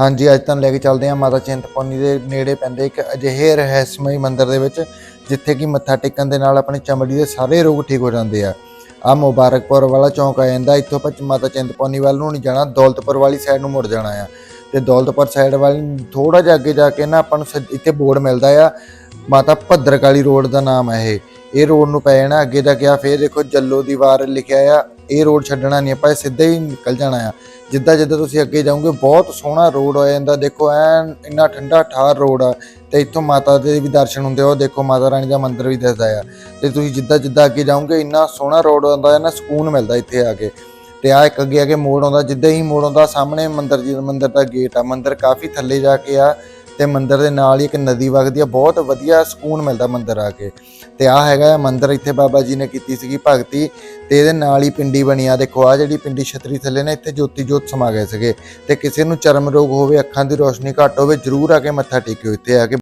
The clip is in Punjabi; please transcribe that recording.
ਹਾਂਜੀ, ਅੱਜ ਤੁਹਾਨੂੰ ਲੈ ਕੇ ਚੱਲਦੇ ਹਾਂ ਮਾਤਾ ਚਿੰਤਪੁਰਨੀ ਦੇ ਨੇੜੇ ਪੈਂਦੇ ਇੱਕ ਅਜਿਹੇ ਰਹੱਸਮਈ ਮੰਦਿਰ ਦੇ ਵਿੱਚ, ਜਿੱਥੇ ਕਿ ਮੱਥਾ ਟੇਕਣ ਦੇ ਨਾਲ ਆਪਣੀ ਚਮੜੀ ਦੇ ਸਾਰੇ ਰੋਗ ਠੀਕ ਹੋ ਜਾਂਦੇ ਆ। ਆ ਮੁਬਾਰਕਪੁਰ ਵਾਲਾ ਚੌਂਕ ਆ ਜਾਂਦਾ, ਇੱਥੋਂ ਆਪਾਂ ਮਾਤਾ ਚਿੰਤਪੁਰਨੀ ਵੱਲ ਨੂੰ ਨਹੀਂ ਜਾਣਾ, ਦੌਲਤਪੁਰ ਵਾਲੀ ਸਾਈਡ ਨੂੰ ਮੁੜ ਜਾਣਾ ਆ। ਤੇ ਦੌਲਤਪੁਰ ਸਾਈਡ ਵੱਲ ਥੋੜਾ ਜਿਹਾ ਅੱਗੇ ਜਾ ਕੇ ਨਾ ਆਪਾਂ ਨੂੰ ਸਿੱਧ- ਇੱਥੇ ਬੋਰਡ ਮਿਲਦਾ ਆ, ਮਾਤਾ ਭੱਦਰਕਾਲੀ ਰੋਡ ਦਾ ਨਾਮ ਹੈ ਇਹ। ਇਹ ਰੋਡ ਨੂੰ ਪੈ ਜਾਣਾ ਅੱਗੇ ਜਾ ਕੇ ਆ, ਫੇਰ ਦੇਖੋ ਜੱਲੋ ਦੀਵਾਰ ਲਿਖਿਆ ਆ ਇਹ ਰੋਡ ਛੱਡਣਾ ਨਹੀਂ, ਆਪਾਂ ਇਹ ਸਿੱਧਾ ਹੀ ਨਿਕਲ ਜਾਣਾ ਆ। ਜਿੱਦਾਂ ਜਿੱਦਾਂ ਤੁਸੀਂ ਅੱਗੇ ਜਾਓਗੇ, ਬਹੁਤ ਸੋਹਣਾ ਰੋਡ ਹੋ ਜਾਂਦਾ। ਦੇਖੋ, ਐਨ ਇੰਨਾ ਠੰਡਾ ਠਾਰ ਰੋਡ ਆ ਤੇ ਇੱਥੋਂ ਮਾਤਾ ਦੇ ਵੀ ਦਰਸ਼ਨ ਹੁੰਦੇ ਆ, ਉਹ ਦੇਖੋ ਮਾਤਾ ਰਾਣੀ ਦਾ ਮੰਦਿਰ ਵੀ ਦਿਸਦਾ ਆ। ਤੇ ਤੁਸੀਂ ਜਿੱਦਾਂ ਜਿੱਦਾਂ ਅੱਗੇ ਜਾਓਗੇ, ਇੰਨਾ ਸੋਹਣਾ ਰੋਡ ਆਉਂਦਾ ਹੈ ਨਾ ਸਕੂਨ ਮਿਲਦਾ ਇੱਥੇ ਆ ਕੇ। ਤੇ ਆ ਇੱਕ ਅੱਗੇ ਅੱਗੇ ਮੋੜ ਆਉਂਦਾ, ਜਿੱਦਾਂ ਹੀ ਮੋੜ ਆਉਂਦਾ, ਸਾਹਮਣੇ ਮੰਦਿਰ ਜੀ, ਮੰਦਿਰ ਦਾ ਗੇਟ ਆ। ਮੰਦਿਰ ਕਾਫੀ ਥੱਲੇ ਜਾ ਕੇ ਆ। ਤੇ ਮੰਦਿਰ ਦੇ ਨਾਲ ਹੀ ਇੱਕ ਨਦੀ ਵਗਦੀ ਆ, ਬਹੁਤ ਵਧੀਆ ਸਕੂਨ ਮਿਲਦਾ ਮੰਦਿਰ ਆ ਕੇ। ਤੇ ਆ ਹੈਗਾ ਆ ਮੰਦਿਰ ਇੱਥੇ ਬਾਬਾ ਜੀ ਨੇ ਕੀਤੀ ਸੀਗੀ ਭਗਤੀ ਤੇ ਇਹਦੇ ਨਾਲ ਹੀ ਪਿੰਡੀ ਬਣੀ ਆ। ਦੇਖੋ ਆ ਜਿਹੜੀ ਪਿੰਡੀ ਛਤਰੀ ਥੱਲੇ ਨੇ, ਇੱਥੇ ਜੋਤੀ ਜੋਤ ਸਮਾ ਗਏ ਸੀਗੇ। ਤੇ ਕਿਸੇ ਨੂੰ ਚਰਮ ਰੋਗ ਹੋਵੇ, ਅੱਖਾਂ ਦੀ ਰੋਸ਼ਨੀ ਘੱਟ ਹੋਵੇ, ਜਰੂਰ ਆ ਕੇ ਮੱਥਾ ਟੇਕਿਓ, ਇੱਥੇ ਆ ਕੇ